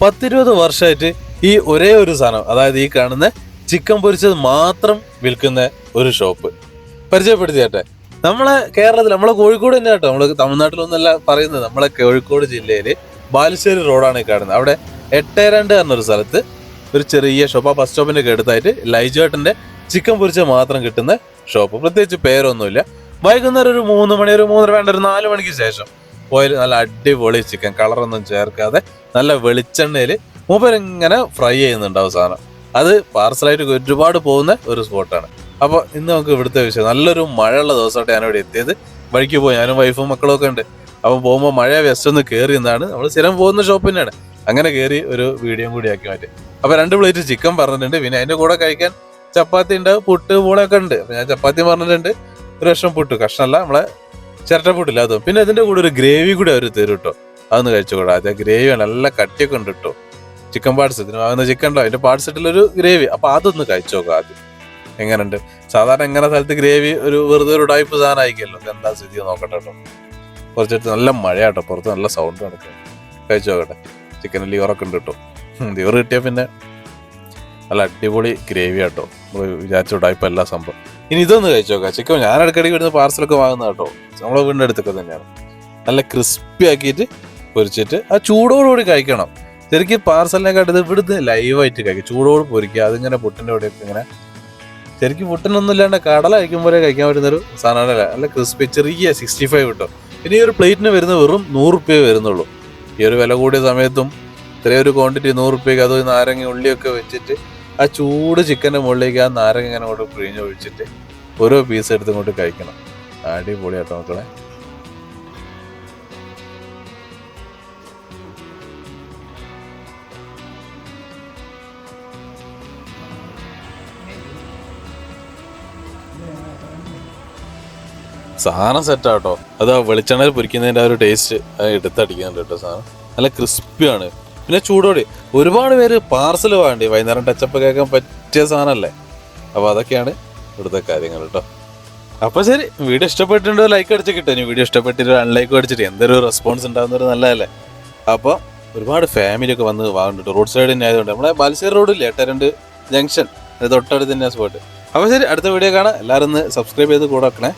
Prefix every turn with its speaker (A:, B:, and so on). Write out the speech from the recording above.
A: പത്തിരുപത് വർഷമായിട്ട് ഈ ഒരേ ഒരു സാധനം അതായത് ഈ കാണുന്ന ചിക്കൻ പൊരിച്ചത് മാത്രം വിൽക്കുന്ന ഒരു ഷോപ്പ് പരിചയപ്പെടുത്തിയാട്ടെ. നമ്മളെ കേരളത്തിൽ നമ്മളെ കോഴിക്കോട് തന്നെ കേട്ടോ. നമ്മൾ തമിഴ്നാട്ടിലൊന്നല്ല പറയുന്നത്. നമ്മളെ കോഴിക്കോട് ജില്ലയിൽ ബാലുശ്ശേരി റോഡാണ് കാണുന്നത്. അവിടെ എട്ട് രണ്ട് എന്നൊരു സ്ഥലത്ത് ഒരു ചെറിയ ഷോപ്പ് ആ ബസ് സ്റ്റോപ്പിന്റെ ഒക്കെ അടുത്തായിട്ട് ലൈജേട്ടന്റെ ചിക്കൻ പൊരിച്ചത് മാത്രം കിട്ടുന്ന ഷോപ്പ് പ്രത്യേകിച്ച് പേരൊന്നുമില്ല. വൈകുന്നേരം ഒരു മൂന്ന് മണി ഒരു മൂന്നര വേണ്ട ഒരു നാല് മണിക്ക് ശേഷം പോയാൽ നല്ല അടിപൊളി ചിക്കൻ കളറൊന്നും ചേർക്കാതെ നല്ല വെളിച്ചെണ്ണയിൽ മൂപ്പരിങ്ങനെ ഫ്രൈ ചെയ്യുന്നുണ്ടാവും സാധനം. അത് പാർസലായിട്ട് ഒരുപാട് പോകുന്ന ഒരു സ്പോട്ടാണ് അപ്പോൾ ഇന്ന് നമുക്ക് ഇവിടുത്തെ വിഷയം നല്ലൊരു മഴയുള്ള ദിവസമായിട്ട് ഞാനിവിടെ എത്തിയത്. വഴിക്ക് പോയി. ഞാനും വൈഫും മക്കളും ഒക്കെ ഉണ്ട്. അപ്പോൾ പോകുമ്പോൾ മഴ വെസ്റ്റ് ഒന്ന് കയറി എന്നാണ് നമ്മൾ സ്ഥിരം പോകുന്ന ഷോപ്പ് തന്നെയാണ്. അങ്ങനെ കയറി ഒരു വീഡിയോ കൂടി ആക്കി മാറ്റി. അപ്പോൾ രണ്ട് പ്ലേറ്റ് ചിക്കൻ പറഞ്ഞിട്ടുണ്ട്. പിന്നെ അതിന്റെ കൂടെ കഴിക്കാൻ ചപ്പാത്തി ഉണ്ട് പുട്ട് പൂളൊക്കെ ഉണ്ട്. അപ്പോൾ ഞാൻ ചപ്പാത്തി പറഞ്ഞിട്ടുണ്ട്. ഒരു കഷ്ണം പുട്ട്. കഷ്ണമല്ല നമ്മളെ ചിരട്ടപ്പുട്ടില്ല അതും. പിന്നെ അതിന്റെ കൂടെ ഒരു ഗ്രേവി കൂടെ അവർ തരും കേട്ടോ അതൊന്ന് കഴിച്ചുകൂടാ അത് ഗ്രേവി നല്ല കട്ടിയൊക്കെ ഉണ്ട് കേട്ടോ ചിക്കൻ പാർട്സ്. ഇതിന് ചിക്കൻ ഉണ്ടോ? അതിന്റെ പാർട്സ് ഇട്ടുള്ളൊരു ഗ്രേവി. അപ്പൊ അതൊന്ന് കഴിച്ചു നോക്കാം ആദ്യം. എങ്ങനെയുണ്ട്? സാധാരണ എങ്ങനെ സ്ഥലത്ത് ഗ്രേവി ഒരു വെറുതെ ഒരു ടൈപ്പ് സാധനം ആയിക്കല്ലോ ഇത് എന്താ സ്ഥിതി നോക്കട്ടെ കേട്ടോ കുറച്ചിട്ട് നല്ല മഴയാട്ടോ പുറത്ത് നല്ല സൗണ്ട് നടക്കും കഴിച്ചു നോക്കട്ടെ. ചിക്കൻ ലിവറൊക്കെ ഉണ്ട് കേട്ടോ ലിവർ കിട്ടിയാൽ പിന്നെ നല്ല അടിപൊളി ഗ്രേവി ആട്ടോ. നമ്മൾ വിചാരിച്ച ടൈപ്പ് എല്ലാ സംഭവം. ഇനി ഇതൊന്ന് കഴിച്ചു നോക്കാം ചിക്കൻ ഞാൻ ഇടയ്ക്കിടയ്ക്ക് ഇവിടുന്ന് പാർസലൊക്കെ വാങ്ങുന്ന കേട്ടോ. നമ്മളെ വീടിന്റെ അടുത്തൊക്കെ തന്നെയാണ്. നല്ല ക്രിസ്പി ആക്കിയിട്ട് പൊരിച്ചിട്ട് ആ ചൂടോടുകൂടി കഴിക്കണം. ശരിക്കും പാർസലിനെ കണ്ടത് ഇവിടുന്ന് ലൈവായിട്ട് കഴിക്കും. ചൂടോട് പൊരിക്കുക അതിങ്ങനെ പുട്ടിന്റെ കൂടെയൊക്കെ ഇങ്ങനെ. ശരിക്കും പുട്ടിനൊന്നും ഇല്ലാണ്ട് കടല പോലെ കഴിക്കാൻ പറ്റുന്നൊരു സാധനമല്ല. നല്ല ക്രിസ്പി ചെറിയ സിക്സ്റ്റി ഫൈവ് കിട്ടും. ഇനി ഒരു പ്ലേറ്റിന് വരുന്ന വെറും നൂറ് റുപ്യ വരുന്നുള്ളൂ. ഈ ഒരു വില കൂടിയ സമയത്തും ഇത്രയൊരു ക്വാണ്ടിറ്റി നൂറ് റുപ്യക്ക് അത് നാരങ്ങ ഉള്ളിയൊക്കെ വെച്ചിട്ട് ആ ചൂട് ചിക്കന്റെ മുകളിലേക്ക് ആ നാരങ്ങ ഇങ്ങനെ അങ്ങോട്ട് പിഴിഞ്ഞ് ഒഴിച്ചിട്ട് ഓരോ പീസ് എടുത്ത് ഇങ്ങോട്ട് കഴിക്കണം. അടിപൊളിയാട്ടോ മക്കളെ. സാധനം സെറ്റാട്ടോ അത് ആ വെളിച്ചെണ്ണയിൽ പൊരിക്കുന്നതിന്റെ ആ ഒരു ടേസ്റ്റ് എടുത്തടിക്കുന്നുണ്ട് കേട്ടോ സാധനം. നല്ല ക്രിസ്പിയാണ് പിന്നെ ചൂടോടെ ഒരുപാട് പേര് പാർസൽ വേണ്ടി വൈകുന്നേരം ടച്ചപ്പ് കേൾക്കാൻ പറ്റിയ സാധനമല്ലേ? അപ്പോൾ അതൊക്കെയാണ് ഇവിടുത്തെ കാര്യങ്ങൾ കേട്ടോ അപ്പോൾ ശരി വീഡിയോ ഇഷ്ടപ്പെട്ടിട്ടുണ്ടോ ലൈക്ക് അടിച്ച് കിട്ടും. വീഡിയോ ഇഷ്ടപ്പെട്ടിട്ട് അൺലൈക്ക് അടിച്ചിട്ട് എന്തൊരു റെസ്പോൺസ് ഉണ്ടാകുന്നൊരു നല്ലതല്ലേ? അപ്പോൾ ഒരുപാട് ഫാമിലി ഒക്കെ വന്ന് വാങ്ങുന്നുണ്ട്. റോഡ് സൈഡ് തന്നെ ആയതുകൊണ്ട്. നമ്മളെ ബാലുശ്ശേരി റോഡില്ലേ എട്ടരണ്ട് ജംഗ്ഷൻ തൊട്ടടുത്ത് തന്നെ സ്പോട്ട് അപ്പോൾ ശരി അടുത്ത വീഡിയോ കാണാം. എല്ലാവരും ഒന്ന് സബ്സ്ക്രൈബ് ചെയ്ത് കൂടെ വെക്കണേ.